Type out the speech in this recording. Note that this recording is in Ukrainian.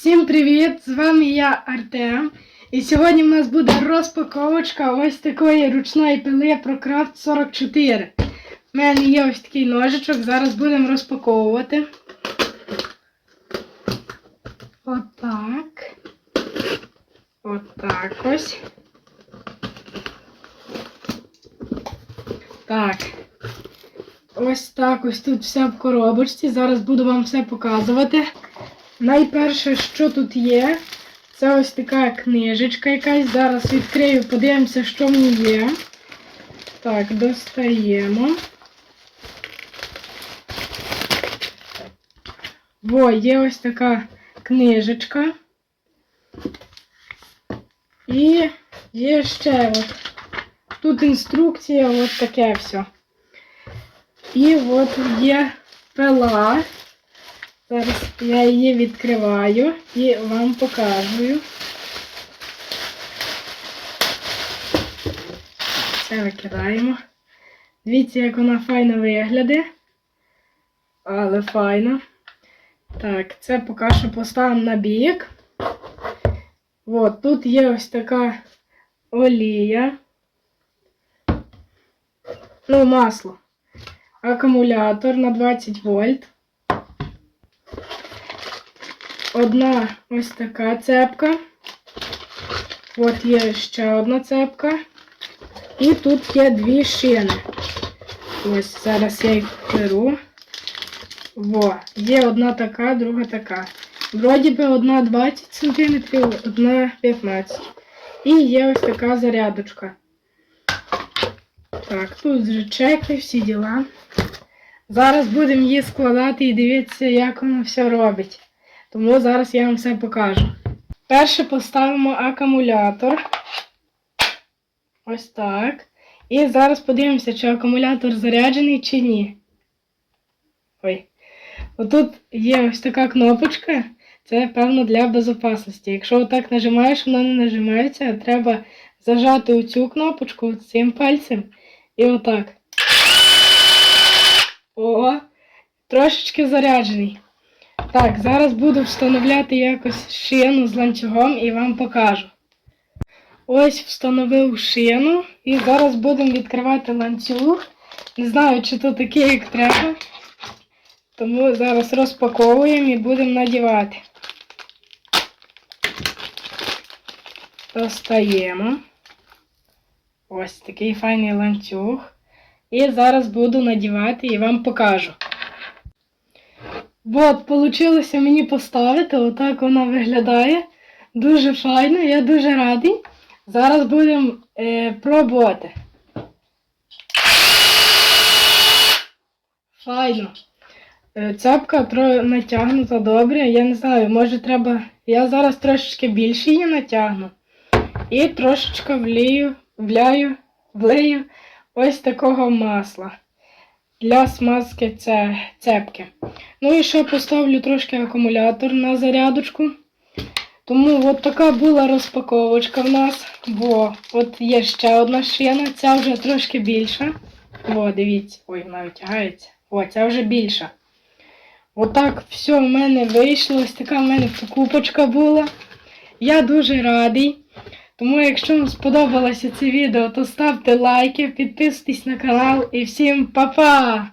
Всім привіт! З вами я Артем. І сьогодні в нас буде розпаковочка ось такої ручної пили ProCraft 44. У мене є ось такий ножичок, зараз будемо розпаковувати. Отак. Отак ось. Так. Ось так ось тут все в коробочці. Зараз буду вам все показувати. Найперше, що тут є, це ось така книжечка якась. Зараз відкрию, подивимося, що в ній є. Так, достаємо. Во, є ось така книжечка. І є ще от. Тут інструкція, от таке все. І от є пила. Зараз я її відкриваю і вам показую. Це викидаємо. Дивіться, як вона файно виглядає. Але файно. Так, це поки що поставимо на бік. От, тут є ось така олія. Ну, масло. Акумулятор на 20 вольт. Одна ось така цепка. От є ще одна цепка. І тут є дві шини. Ось зараз я їх беру. Во, є одна така, друга така. Вроді би одна 20 см, одна 15 І є ось така зарядочка. Так, тут вже чеки, всі діла. Зараз будемо її складати і дивитися, як воно все робить. Тому зараз я вам все покажу. Перше поставимо акумулятор. Ось так. І зараз подивимося, чи акумулятор заряджений чи ні. Ой. Отут є ось така кнопочка. Це, певно, для безпечності. Якщо отак нажимаєш, воно не нажимається, треба зажати оцю кнопочку цим пальцем і отак. О, трошечки заряджений. Так, зараз буду встановляти якось шину з ланцюгом і вам покажу. Ось встановив шину і зараз будемо відкривати ланцюг. Не знаю, чи то таке, як треба. Тому зараз розпаковуємо і будемо надівати. Достаємо. Ось такий файний ланцюг. І зараз буду надівати і вам покажу. От, получилося мені поставити, отак вона виглядає. Дуже файно, я дуже радий. Зараз будемо е, пробувати. Файно. Е, Цепка тро натягнута добре. Я не знаю, може треба. Я зараз трошечки більше її натягну. І трошечки влію, вляю, влию ось такого масла для смазки це, цепки. Ну і ще поставлю трошки акумулятор на зарядочку. Тому от така була розпаковочка в нас. Бо от є ще одна шина, ця вже трошки більша. О, дивіться, ой, вона витягається. О, ця вже більша. Отак все в мене вийшло. Ось така в мене покупочка була. Я дуже радий. Тому, якщо вам сподобалося це відео, то ставте лайки, підписуйтесь на канал і всім па-па!